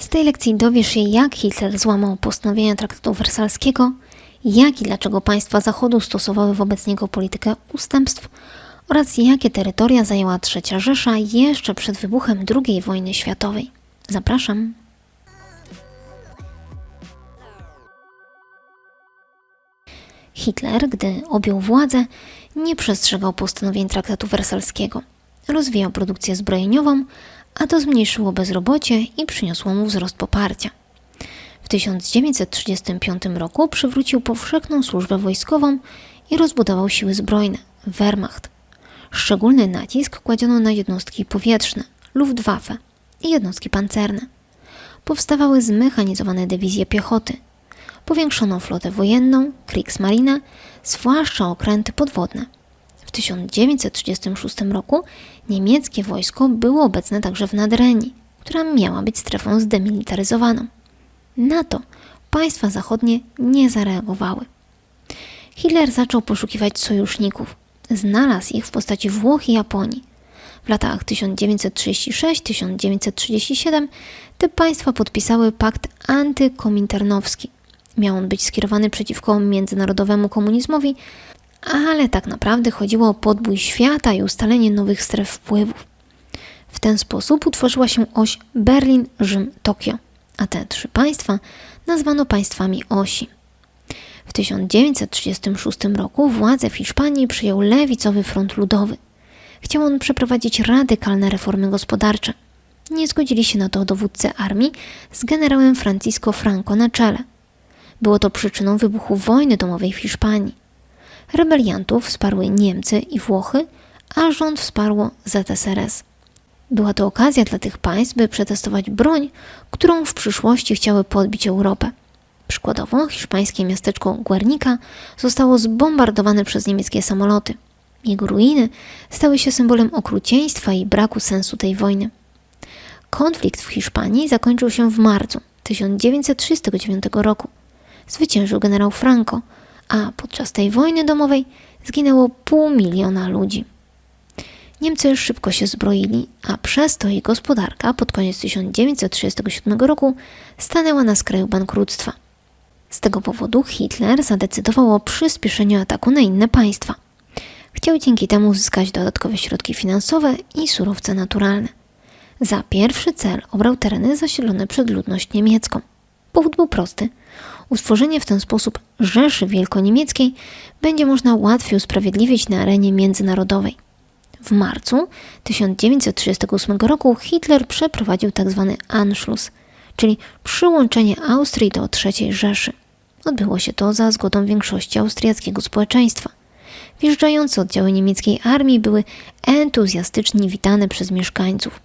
Z tej lekcji dowiesz się, jak Hitler złamał postanowienia traktatu wersalskiego, jak i dlaczego państwa Zachodu stosowały wobec niego politykę ustępstw oraz jakie terytoria zajęła III Rzesza jeszcze przed wybuchem II wojny światowej. Zapraszam. Hitler, gdy objął władzę, nie przestrzegał postanowień traktatu wersalskiego. Rozwijał produkcję zbrojeniową, a to zmniejszyło bezrobocie i przyniosło mu wzrost poparcia. W 1935 roku przywrócił powszechną służbę wojskową i rozbudował siły zbrojne Wehrmacht. Szczególny nacisk kładziono na jednostki powietrzne Luftwaffe i jednostki pancerne. Powstawały zmechanizowane dywizje piechoty. Powiększono flotę wojenną, Kriegsmarine, zwłaszcza okręty podwodne. W 1936 roku niemieckie wojsko było obecne także w Nadrenii, która miała być strefą zdemilitaryzowaną. Na to państwa zachodnie nie zareagowały. Hitler zaczął poszukiwać sojuszników. Znalazł ich w postaci Włoch i Japonii. W latach 1936-1937 te państwa podpisały pakt antykominternowski. Miał on być skierowany przeciwko międzynarodowemu komunizmowi, ale tak naprawdę chodziło o podbój świata i ustalenie nowych stref wpływów. W ten sposób utworzyła się oś Berlin, Rzym, Tokio, a te trzy państwa nazwano państwami osi. W 1936 roku władzę w Hiszpanii przyjął lewicowy front ludowy. Chciał on przeprowadzić radykalne reformy gospodarcze. Nie zgodzili się na to dowódcy armii z generałem Francisco Franco na czele. Było to przyczyną wybuchu wojny domowej w Hiszpanii. Rebeliantów wsparły Niemcy i Włochy, a rząd wsparło ZSRS. Była to okazja dla tych państw, by przetestować broń, którą w przyszłości chciały podbić Europę. Przykładowo, hiszpańskie miasteczko Guernica zostało zbombardowane przez niemieckie samoloty. Jego ruiny stały się symbolem okrucieństwa i braku sensu tej wojny. Konflikt w Hiszpanii zakończył się w marcu 1939 roku. Zwyciężył generał Franco, a podczas tej wojny domowej zginęło pół miliona ludzi. Niemcy szybko się zbroili, a przez to jej gospodarka pod koniec 1937 roku stanęła na skraju bankructwa. Z tego powodu Hitler zadecydował o przyspieszeniu ataku na inne państwa. Chciał dzięki temu uzyskać dodatkowe środki finansowe i surowce naturalne. Za pierwszy cel obrał tereny zasiedlone przez ludność niemiecką. Powód był prosty. Utworzenie w ten sposób Rzeszy Wielkoniemieckiej będzie można łatwiej usprawiedliwić na arenie międzynarodowej. W marcu 1938 roku Hitler przeprowadził tzw. Anschluss, czyli przyłączenie Austrii do III Rzeszy. Odbyło się to za zgodą większości austriackiego społeczeństwa. Wjeżdżające oddziały niemieckiej armii były entuzjastycznie witane przez mieszkańców.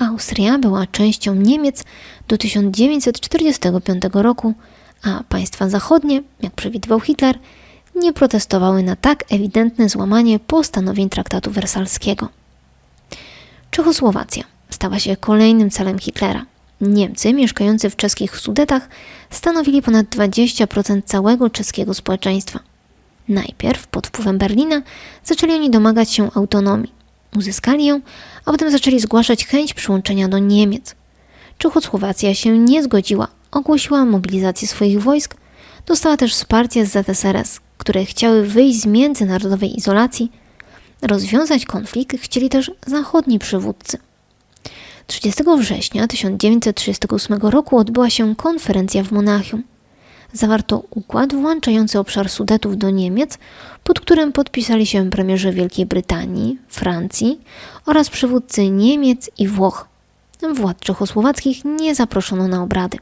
Austria była częścią Niemiec do 1945 roku, a państwa zachodnie, jak przewidywał Hitler, nie protestowały na tak ewidentne złamanie postanowień traktatu wersalskiego. Czechosłowacja stała się kolejnym celem Hitlera. Niemcy mieszkający w czeskich Sudetach stanowili ponad 20% całego czeskiego społeczeństwa. Najpierw pod wpływem Berlina zaczęli oni domagać się autonomii. Uzyskali ją, a potem zaczęli zgłaszać chęć przyłączenia do Niemiec. Czechosłowacja się nie zgodziła, ogłosiła mobilizację swoich wojsk, dostała też wsparcie z ZSRS, które chciały wyjść z międzynarodowej izolacji. Rozwiązać konflikt chcieli też zachodni przywódcy. 30 września 1938 roku odbyła się konferencja w Monachium. Zawarto układ włączający obszar Sudetów do Niemiec, pod którym podpisali się premierzy Wielkiej Brytanii, Francji oraz przywódcy Niemiec i Włoch. Władz czechosłowackich nie zaproszono na obrady.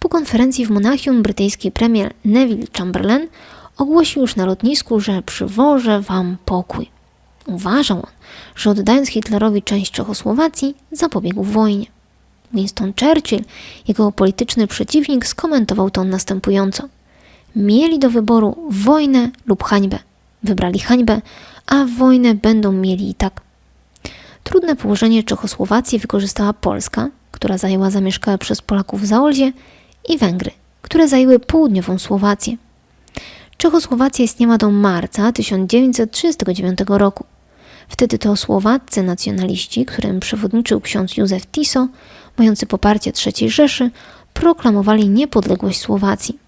Po konferencji w Monachium brytyjski premier Neville Chamberlain ogłosił już na lotnisku, że przywożę wam pokój. Uważał on, że oddając Hitlerowi część Czechosłowacji, zapobiegł wojnie. Winston Churchill, jego polityczny przeciwnik, skomentował to następująco. Mieli do wyboru wojnę lub hańbę. Wybrali hańbę, a wojnę będą mieli i tak. Trudne położenie Czechosłowacji wykorzystała Polska, która zajęła zamieszkałe przez Polaków Zaolzie, i Węgry, które zajęły południową Słowację. Czechosłowacja istniała do marca 1939 roku. Wtedy to słowaccy nacjonaliści, którym przewodniczył ksiądz Józef Tiso, mający poparcie III Rzeszy, proklamowali niepodległość Słowacji.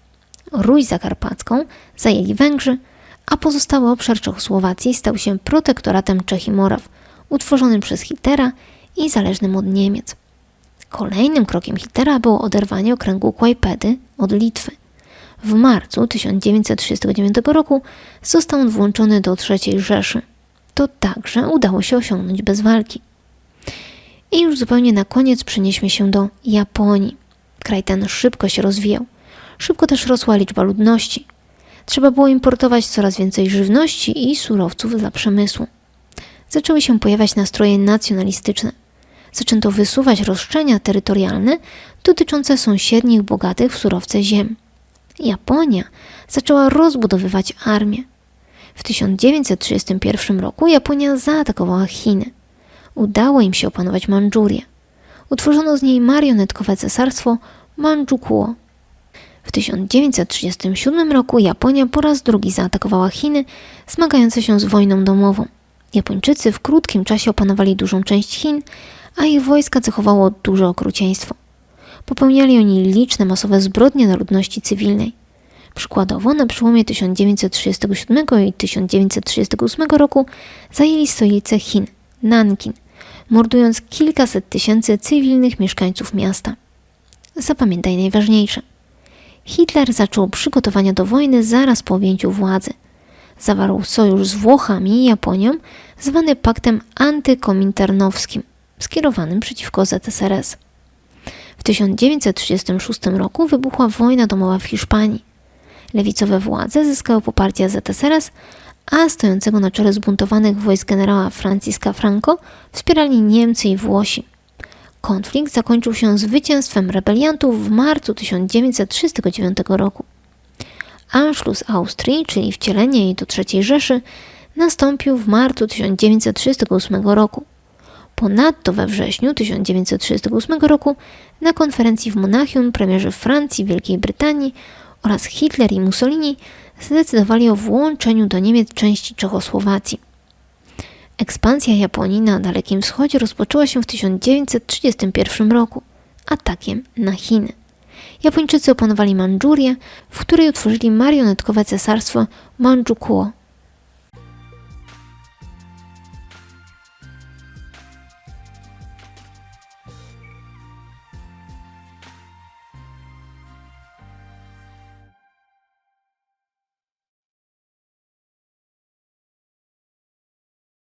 Ruś Zakarpacką zajęli Węgrzy, a pozostały obszar Czechosłowacji stał się protektoratem Czech i Moraw, utworzonym przez Hitlera i zależnym od Niemiec. Kolejnym krokiem Hitlera było oderwanie okręgu Kłajpedy od Litwy. W marcu 1939 roku został on włączony do III Rzeszy. To także udało się osiągnąć bez walki. I już zupełnie na koniec przenieśmy się do Japonii. Kraj ten szybko się rozwijał. Szybko też rosła liczba ludności. Trzeba było importować coraz więcej żywności i surowców dla przemysłu. Zaczęły się pojawiać nastroje nacjonalistyczne. Zaczęto wysuwać roszczenia terytorialne dotyczące sąsiednich bogatych w surowce ziem. Japonia zaczęła rozbudowywać armię. W 1931 roku Japonia zaatakowała Chiny. Udało im się opanować Mandżurię. Utworzono z niej marionetkowe cesarstwo Mandżukuo. W 1937 roku Japonia po raz drugi zaatakowała Chiny, zmagające się z wojną domową. Japończycy w krótkim czasie opanowali dużą część Chin, a ich wojska cechowało duże okrucieństwo. Popełniali oni liczne masowe zbrodnie na ludności cywilnej. Przykładowo na przełomie 1937 i 1938 roku zajęli stolicę Chin, Nankin, mordując kilkaset tysięcy cywilnych mieszkańców miasta. Zapamiętaj najważniejsze. Hitler zaczął przygotowania do wojny zaraz po objęciu władzy. Zawarł sojusz z Włochami i Japonią, zwany paktem antykominternowskim, skierowanym przeciwko ZSRS. W 1936 roku wybuchła wojna domowa w Hiszpanii. Lewicowe władze zyskały poparcie ZSRS, a stojącego na czele zbuntowanych wojsk generała Franciska Franco wspierali Niemcy i Włosi. Konflikt zakończył się zwycięstwem rebeliantów w marcu 1939 roku. Anschluss Austrii, czyli wcielenie jej do III Rzeszy, nastąpił w marcu 1938 roku. Ponadto we wrześniu 1938 roku na konferencji w Monachium premierzy Francji, Wielkiej Brytanii oraz Hitler i Mussolini zdecydowali o włączeniu do Niemiec części Czechosłowacji. Ekspansja Japonii na Dalekim Wschodzie rozpoczęła się w 1931 roku atakiem na Chiny. Japończycy opanowali Mandżurię, w której utworzyli marionetkowe cesarstwo Mandżukuo